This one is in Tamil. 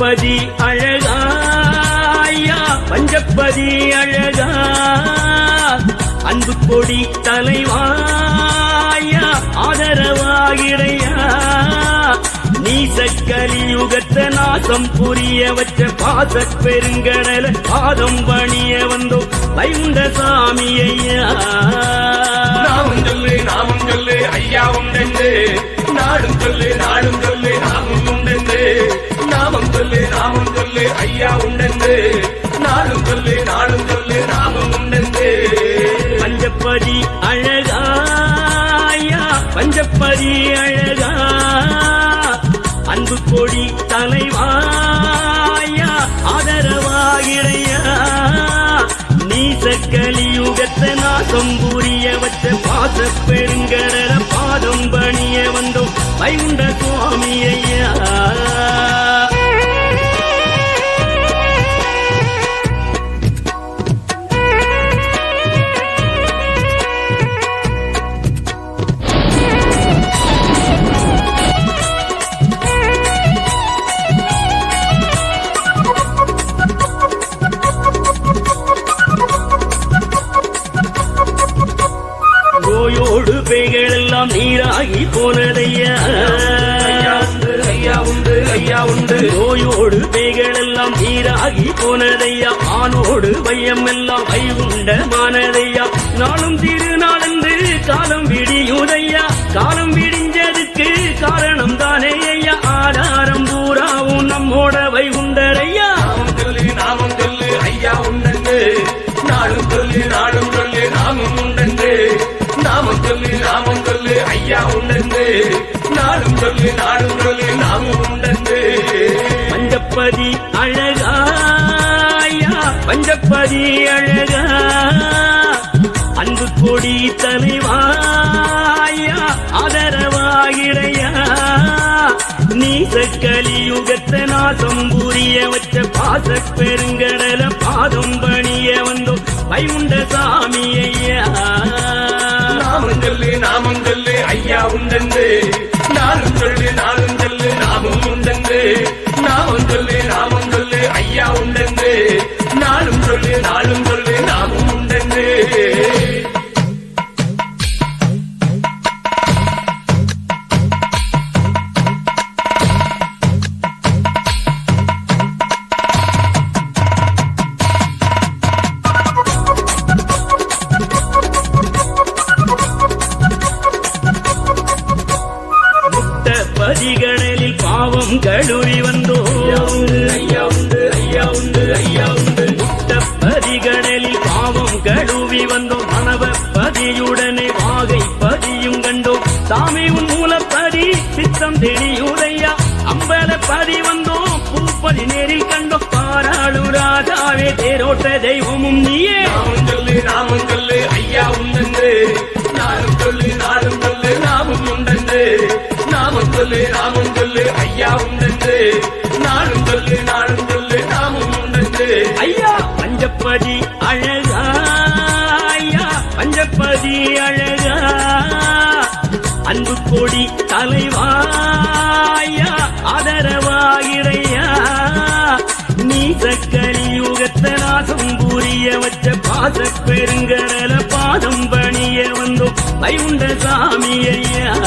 பஞ்சப்பதி அழகாயா பஞ்சப்பதி அழகா. அன்பு கொடி தலைவாயா ஆதரவாகிடையா. நீ சக்கலியுகத்த நாசம் புரிய வச்ச பாச பெருங்கடல பாதம் பணிய வந்தோம் பயந்த சாமியையா நாமும் சொல்லு நாமும் சொல்லு ஐயாவும் ரெண்டு நாடும் சொல்லு நாடும் நாமும் சொல்லு ஐயா உண்டென்று. நாளும் சொல்லு நாளும் சொல்லு நாமும் உண்டென்று. பஞ்சப்பதி அழகாயா பஞ்சப்பதி அழகா. அன்பு கொடி தலைவாயா ஆதரவாகிடையா நீ சக்கலியுகத்த நாசம் புரிய வச்ச பாச பெருங்கடல பாதம் பணிய வந்தோம். வைகுண்ட சுவாமி ஐயா. நோயோடு பேய்கள் எல்லாம் நீராகி போனதையா. ஐயா உண்டு ஐயா உண்டு உண்டு. நோயோடு பேய்கள் எல்லாம் நீராகி போனதையா. ஆணோடு வையம் எல்லாம் வைகுண்ட மானதையா. நாளும் திருநாளென்று காலம் விடியுதையா. காலம் விடிஞ்சதுக்கு பஞ்சப்பதி அழகாயா? பஞ்சப்பதி அழகா? அன்பு கொடி தலைவாயா? ஆதரவாகிடையா? நீ சக்கலியுகத்த நாசம் புரிய வச்ச பாச பெருங்கடல பாதம் பணிய வந்தோம் வைகுண்ட சாமி ஐயா நாமம் சொல்லு ஐயா உண்டந்து நானும் சொல்லு நானும் சொல்லு நாமும் உண்டந்து நாமம் சொல்லு நாமம் சொல்லு ஐயா உண்டென்று. பதிகடலில் பாவம் கழுவி வந்தோம் மனவ பதியுடனே வாகை பதியும் கண்டோம். சாமி உன் மூலப்பதி சித்தம் தெளியுதையா? அம்பல பதி வந்தோம் பூப்பதி நேரில் கண்டோம். பாராளு ராஜாவே தேரோட்ட தெய்வமும் நீயே. நாமும் சொல்லு நாமும் சொல்லு ஐயா உண்டென்று. நானும் சொல்லு நானும் சொல்லு நாமும் உண்டென்று. நாமும் சொல்லு நாமும் அழகா. அன்பு கொடி தலைவாயா ஆதரவாகிறையா நீ சக்கரி யுகத்த நாசம் புரிய வச்ச பாச பெருங்கடல பாதம் பணிய வந்தோம். வைகுண்ட சாமி ஐயா.